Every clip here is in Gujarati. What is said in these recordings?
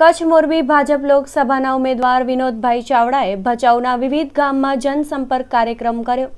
કચ્છ મોરબી ભાજપ લોકસભાના ઉમેદવાર વિનોદભાઈ ચાવડાએ ભચાઉના વિવિધ ગામમાં જનસંપર્ક કાર્યક્રમ કર્યો,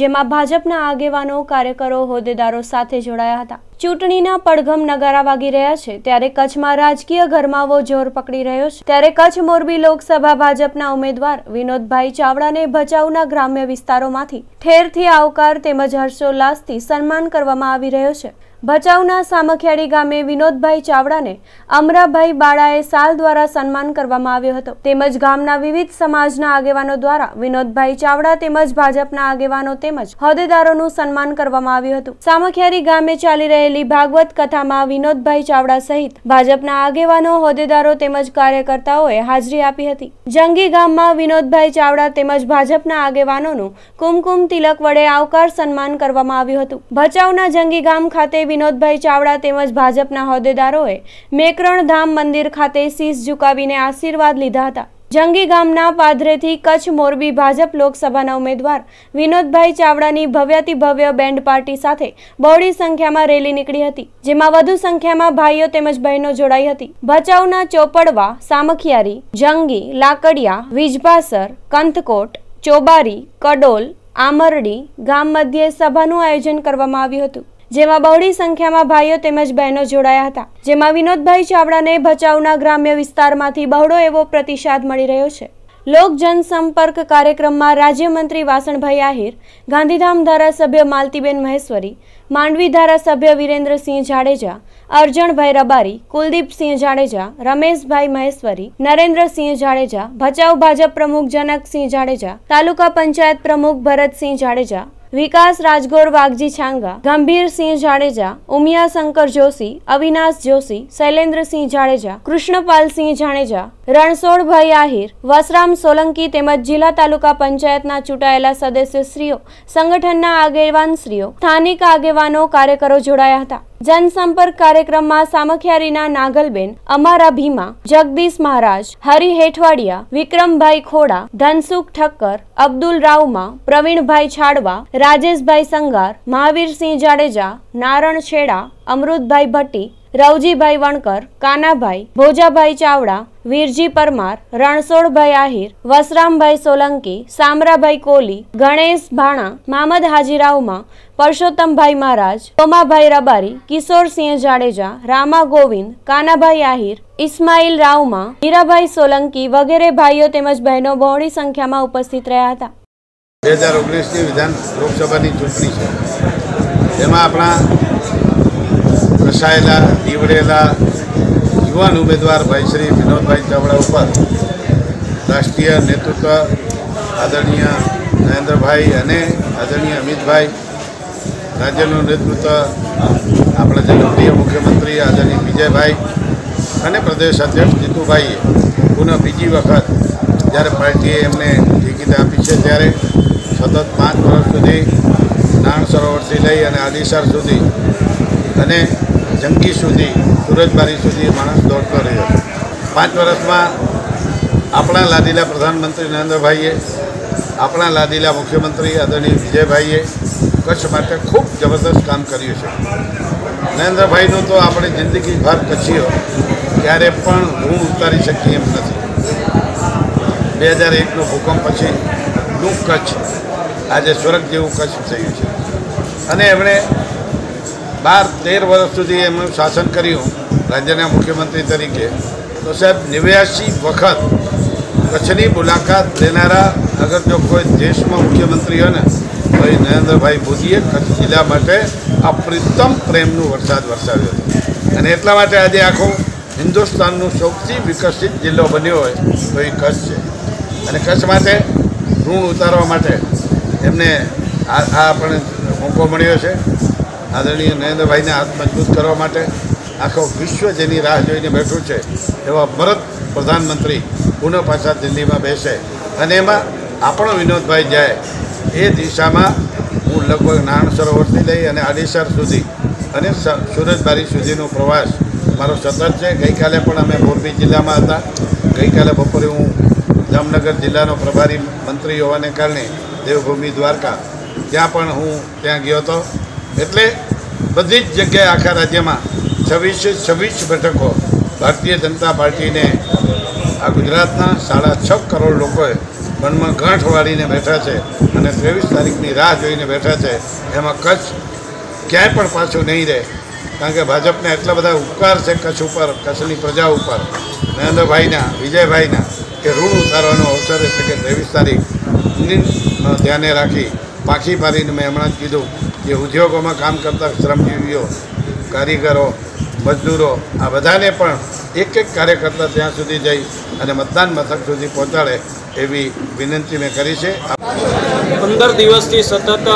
જેમાં ભાજપના આગેવાનો, કાર્યકરો, હોદ્દેદારો સાથે જોડાયા હતા. ચૂંટણીના પડઘમ નગારા વાગી રહ્યા છે, ત્યારે કચ્છમાં રાજકીય ગરમાવો જોર પકડી રહ્યો છે. ત્યારે કચ્છ મોરબી લોકસભા ભાજપના ઉમેદવાર વિનોદભાઈ ચાવડાને ભચાઉના ગ્રામ્ય વિસ્તારોમાંથી ઠેરથી આવકાર તેમજ હર્ષોલ્લાસથી સન્માન કરવામાં આવી રહ્યો છે. ભચાઉના સામખિયાળી ગામે વિનોદભાઈ ચાવડાને અમરાભાઈ બાળાએ સાલ દ્વારા સન્માન કરવામાં આવ્યો હતો. તેમજ ગામના વિવિધ સમાજના આગેવાનો દ્વારા વિનોદભાઈ ચાવડા તેમજ ભાજપના આગેવાનો તેમજ હોદ્દેદારોનું સન્માન કરવામાં આવ્યું હતું. સામખિયારી ગામે ચાલી રહેલી ભાગવત કથામાં વિનોદભાઈ ચાવડા સહિત ભાજપના આગેવાનો, હોદ્દેદારો તેમજ કાર્યકર્તાઓએ હાજરી આપી હતી. જંગી ગામમાં વિનોદભાઈ ચાવડા તેમજ ભાજપના આગેવાનોનું કુમકુમ તિલક વડે આવકાર સન્માન કરવામાં આવ્યું હતું. ભચાઉના જંગી ગામ ખાતે વિનોદભાઈ ચાવડા તેમજ ભાજપના હોદ્દેદારોએ મેકરણ ધામ મંદિર ખાતે શીશ ઝુકાવીને આશીર્વાદ લીધા હતા. જંગી ગામના પાદરેથી કચ્છ મોરબી ભાજપ લોકસભાના ઉમેદવાર વિનોદભાઈ ચાવડાની ભવ્યાતિ ભવ્ય બેન્ડ પાર્ટી સાથે બહોળી સંખ્યામાં રેલી નીકળી હતી, જેમાં વધુ સંખ્યામાં ભાઈઓ તેમજ બહેનો જોડાઈ હતી. ભચાઉના ચોપડવા, સામખિયારી, જંગી, લાકડિયા, વીજભાસર, કંથકોટ, ચોબારી, કડોલ, આમરડી ગામ મધ્યે સભાનું આયોજન કરવામાં આવ્યું હતું. જેમાં બહોળી સંખ્યામાં ભાઈઓ તેમજ બહેનો જોડાયા હતા. જેમાં વિનોદભાઈ ચાવડાને ભચાઉના ગ્રામ્ય વિસ્તારમાંથી બહોળો એવો પ્રતિસાદ મળી રહ્યો છે. લોક જનસંપર્ક કાર્યક્રમમાં રાજ્યમંત્રી વાસણભાઈ આહિર, ગાંધીધામ ધારાસભ્ય માલતીબેન મહેશ્વરી, માંડવી ધારાસભ્ય વિરેન્દ્રસિંહ જાડેજા, અર્જણભાઈ રબારી, કુલદીપસિંહ જાડેજા, રમેશભાઈ મહેશ્વરી, નરેન્દ્રસિંહ જાડેજા, ભચાઉ ભાજપ પ્રમુખ જનકસિંહ જાડેજા, તાલુકા પંચાયત પ્રમુખ ભરતસિંહ જાડેજા વિકાસ રાજગોર વાઘજી છાંગા, ગંભીરસિંહ જાડેજા, ઉમિયા શંકર જોશી, અવિનાશ જોશી, શૈલેન્દ્રસિંહ જાડેજા, કૃષ્ણપાલસિંહ જાડેજા, રણછોડભાઈ આહિર, વસરામ સોલંકી તેમજ જિલ્લા તાલુકા પંચાયતના ચૂંટાયેલા સદસ્યશ્રીઓ, સંગઠનના આગેવાનશ્રીઓ, સ્થાનિક આગેવાનો, કાર્યકરો જોડાયા હતા. જનસંપર્ક કાર્યક્રમમાં સામખિયારીના નાગલબેન, અમારા ભીમા, જગદીશ મહારાજ, હરિ હેઠવાડિયા, વિક્રમભાઈ ખોડા, ધનસુખ ઠક્કર, અબ્દુલ રાવમાં પ્રવીણભાઈ છાડવા, રાજેશભાઈ સંગાર, મહાવીરસિંહ જાડેજા, નારણ છેડા, અમૃતભાઈ ભટ્ટી રવજીભાઈ વણકર, કાનાભાઈ, ભોજાભાઈ ચાવડા, વીરજી પરમાર રણછોડભાઈ આહિર, વસરામભાઈ સોલંકી, સામરાભાઈ કોલી, ગણેશ ભાણા, મામદ હાજીરાવમાં, પરસોત્તમભાઈ મહારાજ સોમાભાઈ રબારી, કિશોરસિંહ જાડેજા, રામા ગોવિંદ, કાનાભાઈ આહિર, ઇસ્માઇલ રાવમાં હીરાભાઈ સોલંકી વગેરે ભાઈઓ તેમજ બહેનો બહોળી સંખ્યામાં ઉપસ્થિત રહ્યા હતા. બે હજાર ઓગણીસની વિધાન લોકસભાની ચૂંટણી છે. તેમાં આપણા રસાયેલા નીવડેલા યુવાન ઉમેદવાર ભાઈ શ્રી વિનોદભાઈ ચાવડા ઉપર રાષ્ટ્રીય નેતૃત્વ આદરણીય નરેન્દ્રભાઈ અને આદરણીય અમિતભાઈ, રાજ્યનું નેતૃત્વ આપણા જનપ્રિય મુખ્યમંત્રી આદરણીય વિજયભાઈ અને પ્રદેશ અધ્યક્ષ જીતુભાઈએ પુનઃ બીજી વખત જ્યારે પાર્ટીએ એમને ટિકિટ આપી છે ત્યારે સતત પાંચ વર્ષ સુધી નાણ સરોવરથી લઈ અને આદિસર સુધી અને જંગી સુધી, સુરજબારી સુધી માણસ દોડતો રહ્યો. પાંચ વર્ષમાં આપણા લાદીલા પ્રધાનમંત્રી નરેન્દ્રભાઈએ, આપણા લાદીલા મુખ્યમંત્રી આદરણીય વિજયભાઈએ કચ્છ માટે ખૂબ જબરદસ્ત કામ કર્યું છે. નરેન્દ્રભાઈનું તો આપણે જિંદગીભર કચ્છીઓ ક્યારે પણ ઋણ ઉતારી શકીએ એમ નથી. બે હજાર એકનો ભૂકંપ પછી નું કચ્છ આજે સ્વર્ગ જેવું કચ્છ થયું છે. અને એમણે બાર, તેર વર્ષ સુધી એમનું શાસન કર્યું, રાજ્યના મુખ્યમંત્રી તરીકે. તો સાહેબ નેવ્યાસી વખત કચ્છની મુલાકાત લેનારા, અગર જો કોઈ દેશમાં મુખ્યમંત્રી હોય ને, તો એ નરેન્દ્રભાઈ મોદીએ કચ્છ જિલ્લા માટે આ પ્રેમનું વરસાદ વરસાવ્યો હતો અને એટલા માટે આજે આખો હિન્દુસ્તાનનું સૌથી વિકસિત જિલ્લો બન્યો હોય, તો એ કચ્છ છે. અને કચ્છ માટે ઋણ ઉતારવા માટે એમને આ આ પણ મોકો મળ્યો છે. આદરણીય નરેન્દ્રભાઈને હાથ મજબૂત કરવા માટે આખો વિશ્વ જેની રાહ જોઈને બેઠું છે, એવા ભરત પ્રધાનમંત્રી પુનઃ પાછા દિલ્હીમાં બેસે. અને એમાં આપણો વિનોદભાઈ જાય, એ દિશામાં હું લગભગ નાણ સરોવરથી લઈ અને આડીસર સુધી અને સુરજબારી સુધીનો પ્રવાસ. મારો સતત છે. ગઈકાલે પણ અમે મોરબી જિલ્લામાં હતા. ગઈકાલે બપોરે હું જામનગર જિલ્લાનો પ્રભારી મંત્રી હોવાને કારણે દેવભૂમિ દ્વારકા. ત્યાં પણ હું ત્યાં ગયો હતો. એટલે બધી જ જગ્યાએ આખા રાજ્યમાં છવ્વીસે છવ્વીસ બેઠકો ભારતીય જનતા પાર્ટીને આ ગુજરાતના સાડા છ કરોડ લોકોએ મનમાં ગાંઠ વાળીને બેઠા છે અને ત્રેવીસ તારીખની રાહ જોઈને બેઠા છે. એમાં કચ્છ ક્યાંય પણ પાછું નહીં રહે. કારણ કે ભાજપને એટલા બધા ઉપકાર છે કચ્છ ઉપર, કચ્છની પ્રજા ઉપર. નરેન્દ્રભાઈના, વિજયભાઈના, કે ઋણ ઉતારવાનો અવસર એટલે કે ત્રેવીસ તારીખ. ધ્યાને રાખી પાખી મારીને મેં હમણાં જ કીધું કે ઉદ્યોગોમાં કામ કરતા શ્રમજીવીઓ, કારીગરો, મજદૂરો, આ બધાને પણ એક એક કાર્યકર્તા ત્યાં સુધી જઈ અને મતદાન મથક સુધી પહોંચાડે એવી વિનંતી મેં કરી છે. પંદર દિવસથી સતત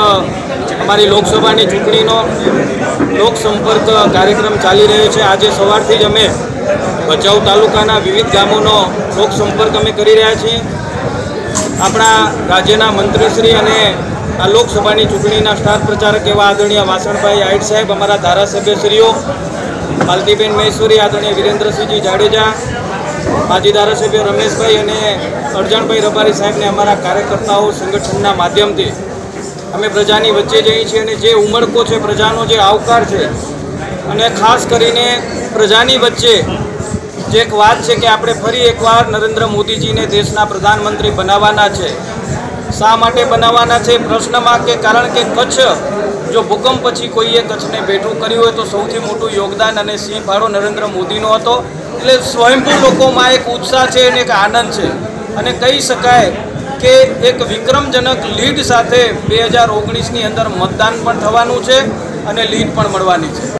અમારી લોકસભાની ચૂંટણીનો લોકસંપર્ક કાર્યક્રમ ચાલી રહ્યો છે. આજે સવારથી જ અમે ભચાઉ તાલુકાના વિવિધ ગામોનો લોકસંપર્ક અમે કરી રહ્યા છીએ. આપણા રાજ્યના મંત્રીશ્રી અને આ લોકસભાની ચૂંટણીના સ્ટાર પ્રચારક એવા આદરણીય વાસણભાઈ આઈટ સાહેબ, અમારા ધારાસભ્યશ્રીઓ, માલતીબેન મહેશ્વરી આદરણીય વિરેન્દ્રસિંહજી જાડેજા, માજી ધારાસભ્ય રમેશભાઈ અને અરજણભાઈ રબારી સાહેબને અમારા કાર્યકર્તાઓ સંગઠનના માધ્યમથી. અમે પ્રજાની વચ્ચે જઈએ છીએ અને જે ઉમળકો છે, પ્રજાનો જે આવકાર છે, અને ખાસ કરીને પ્રજાની વચ્ચે જે એક વાત છે કે આપણે ફરી એકવાર નરેન્દ્ર મોદીજીને દેશના પ્રધાનમંત્રી બનાવવાના છે શા માટે બનાવવાના છે પ્રશ્નમાં કે કારણ કે કચ્છ જો ભૂકંપ પછી કોઈએ કચ્છને બેઠું કર્યું હોય તો સૌથી મોટું યોગદાન અને સિંહ ફાળો નરેન્દ્ર મોદીનો હતો. એટલે સ્વયંભૂ લોકોમાં એક ઉત્સાહ છે અને એક આનંદ છે. અને કહી શકાય કે એક વિક્રમજનક લીડ સાથે બે હજાર ઓગણીસની અંદર મતદાન પણ થવાનું છે અને લીડ પણ મળવાની છે.